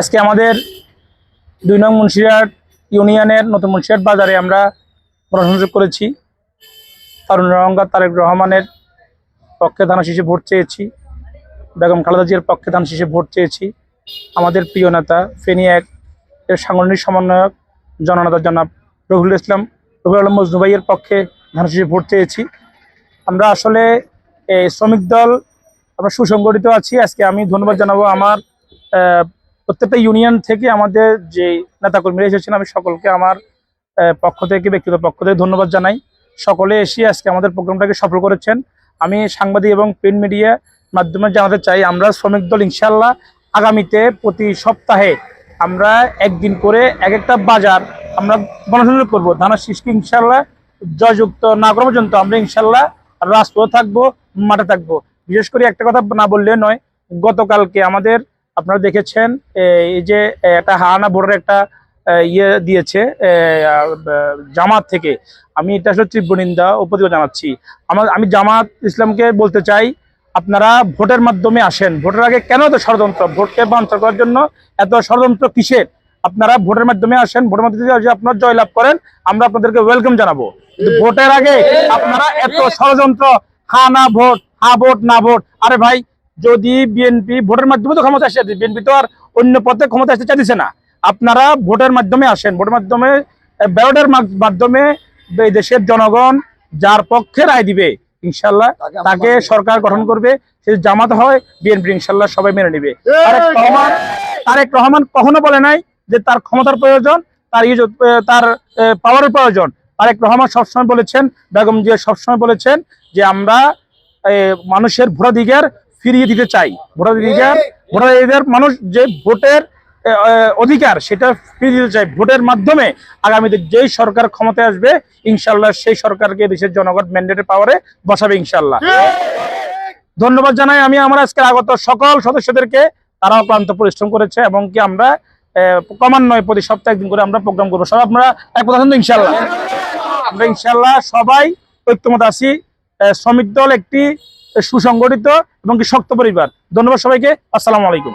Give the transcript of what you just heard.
আজকে আমাদের দুই নং মুন্সিরহাট ইউনিয়নের নতুন মুন্সিরহাট বাজারে আমরা গণসংযোগ করেছি। তারুণ রহঙ্গার তারেক রহমানের পক্ষে ধান শীষে ভোট চেয়েছি। বেগম খালেদা জিয়ার পক্ষে ধান শীষে ভোট চেয়েছি। আমাদের প্রিয় নেতা ফেনী এক এর সাংগঠনিক সমন্বয়ক জননেতা জনাব রফিকুল ইসলাম, রফিকুল আলম মজনু ভাইয়ের পক্ষে ধান শীষে ভোট চেয়েছি। আমরা আসলে শ্রমিক দল আমরা সুসংগঠিত আছি। আজকে আমি ধন্যবাদ জানাব আমার প্রত্যেকটা ইউনিয়ন থেকে আমাদের যে নেতাকর্মীরা এসেছেন, আমি সকলকে আমার পক্ষ থেকে, ব্যক্তিগত পক্ষ থেকে ধন্যবাদ জানাই। সকলে এসে আজকে আমাদের প্রোগ্রামটাকে সফল করেছেন। আমি সাংবাদিক এবং প্রিন্ট মিডিয়া মাধ্যমে জানাতে চাই, আমরা শ্রমিক দল ইনশাল্লাহ আগামীতে প্রতি সপ্তাহে আমরা একদিন করে এক একটা বাজার আমরা গণসংযোগ করব। ধানের শীষকে ইনশাল্লাহ জয়যুক্ত না করা পর্যন্ত আমরা ইনশাল্লাহ রাজপথে থাকব, মাঠে থাকব। বিশেষ করে একটা কথা না বললে নয়, গতকালকে আমাদের আপনারা দেখেছেন, এই যে একটা হারানা বোর্ডের একটা ইয়ে দিয়েছে জামাত থেকে। আমি এটা আসলে তীব্র নিন্দা ও প্রতিবাদ জানাচ্ছি। আমার, আমি জামাত ইসলামকে বলতে চাই, আপনারা ভোটের মাধ্যমে আসেন। ভোটের আগে কেন এত ষড়যন্ত্র? ভোটকে বাঞ্চার করার জন্য এত ষড়যন্ত্র কিসের? আপনারা ভোটের মাধ্যমে আসেন, ভোটের মাধ্যমে আপনারা জয়লাভ করেন, আমরা আপনাদেরকে ওয়েলকাম জানাব। ভোটের আগে আপনারা এত ষড়যন্ত্র হা না ভোট, হা ভোট, না ভোট, আরে ভাই যদি বিএনপি ভোটের মাধ্যমে তো ক্ষমতা আসছে বিএনপি তো আর অন্য পথে ক্ষমতা আসতে চাইছে না। আপনারা ভোটের মাধ্যমে আসেন। ভোটের মাধ্যমে ব্যালটের মাধ্যমে এই দেশের জনগণ যার পক্ষে রায় দিবে ইনশাল্লাহ তাকে সরকার গঠন করবে। সে জামাত হয় বিএনপি ইনশাল্লাহ সবাই মেনে নিবে। তারেক রহমান তারেক রহমান কখনো বলে নাই যে তার ক্ষমতার প্রয়োজন তার ইয়ে তার পাওয়ারের প্রয়োজন। তারেক রহমান সবসময় বলেছেন বেগম জিয়া সবসময় বলেছেন যে আমরা মানুষের ভোটাধিকার ফিরিয়ে দিতে চাই। ভোটাধিকার ভোটাধিকার মানুষ যে ভোটের অধিকার সেটা ফিরিয়ে দিতে চাই। ভোটের মাধ্যমে আগামীতে যেই সরকার ক্ষমতায় আসবে ইনশাল্লাহ সেই সরকারকে দেশের জনগণ ম্যান্ডেটের পাওয়ারে বসাবে ইনশাল্লাহ ধন্যবাদ জানাই আমি আমার আজকে আগত সকল সদস্যদেরকে তারাও ক্লান্ত পরিশ্রম করেছে এবং কি আমরা ক্রমান্বয়ে প্রতি সপ্তাহে একদিন করে আমরা প্রোগ্রাম করব। সব আপনারা এক কথা শুনতো ইনশাল্লাহ আমরা ইনশাল্লাহ সবাই ঐক্যমত আছি। শ্রমিক দল একটি সুসংগঠিত এবং কি শক্ত পরিবার। ধন্যবাদ সবাইকে। আসসালামু আলাইকুম।